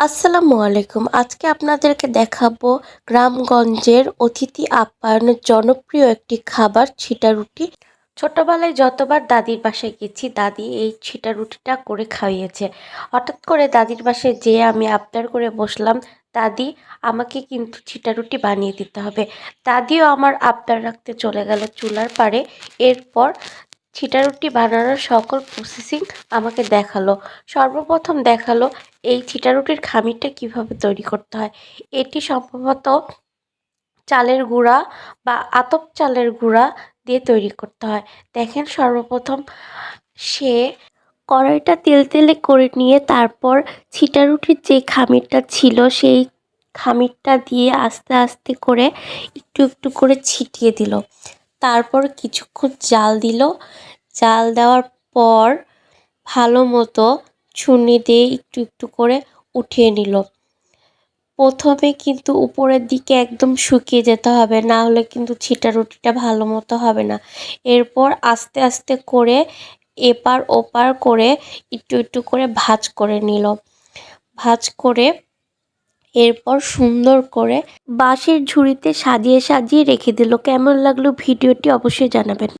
আসসালামু আলাইকুম। আজকে আপনাদেরকে দেখাবো গ্রামগঞ্জের অতিথি আপ্যায়নের জনপ্রিয় একটি খাবার, ছিটা রুটি। ছোটবেলায় যতবার দাদির বাসায় গেছি, দাদি এই ছিটা রুটিটা করে খাইয়েছে। হঠাৎ করে দাদির বাসায় যেয়ে আমি আবদার করে বসলাম, দাদি, আমাকে কিন্তু ছিটা রুটি বানিয়ে দিতে হবে। দাদিও আমার আবদার রাখতে চলে গেল চুলার পাড়ে। এরপর ছিটা রুটি বানানোর সকল প্রসেসিং আমাকে দেখাল। সর্বপ্রথম দেখাল এই ছিটা রুটির খামিরটা কীভাবে তৈরি করতে হয়। এটি সম্ভবত চালের গুঁড়া বা আতপ চালের গুঁড়া দিয়ে তৈরি করতে হয়। দেখেন সর্বপ্রথম সে কড়াইটা তেল তেলে করে নিয়ে তারপর ছিটা রুটির যে খামিরটা ছিল সেই খামিরটা দিয়ে আস্তে আস্তে করে একটু একটু করে ছিটিয়ে দিল। তারপর কিছুক্ষণ জাল দিল। জাল দেওয়ার পর ভালো মতো ছুনি দিয়ে একটু একটু করে উঠিয়ে নিল। প্রথমে কিন্তু উপরের দিকে একদম শুকিয়ে যেতে হবে, না হলে কিন্তু ছিটা রুটিটা ভালো মতো হবে না। এরপর আস্তে আস্তে করে এপার ওপার করে একটু একটু করে ভাজ করে নিল। ভাজ করে এরপর সুন্দর করে বাঁশের ঝুড়িতে সাজিয়ে সাজিয়ে রেখে দিল। কেমন লাগল ভিডিওটি অবশ্যই জানাবেন।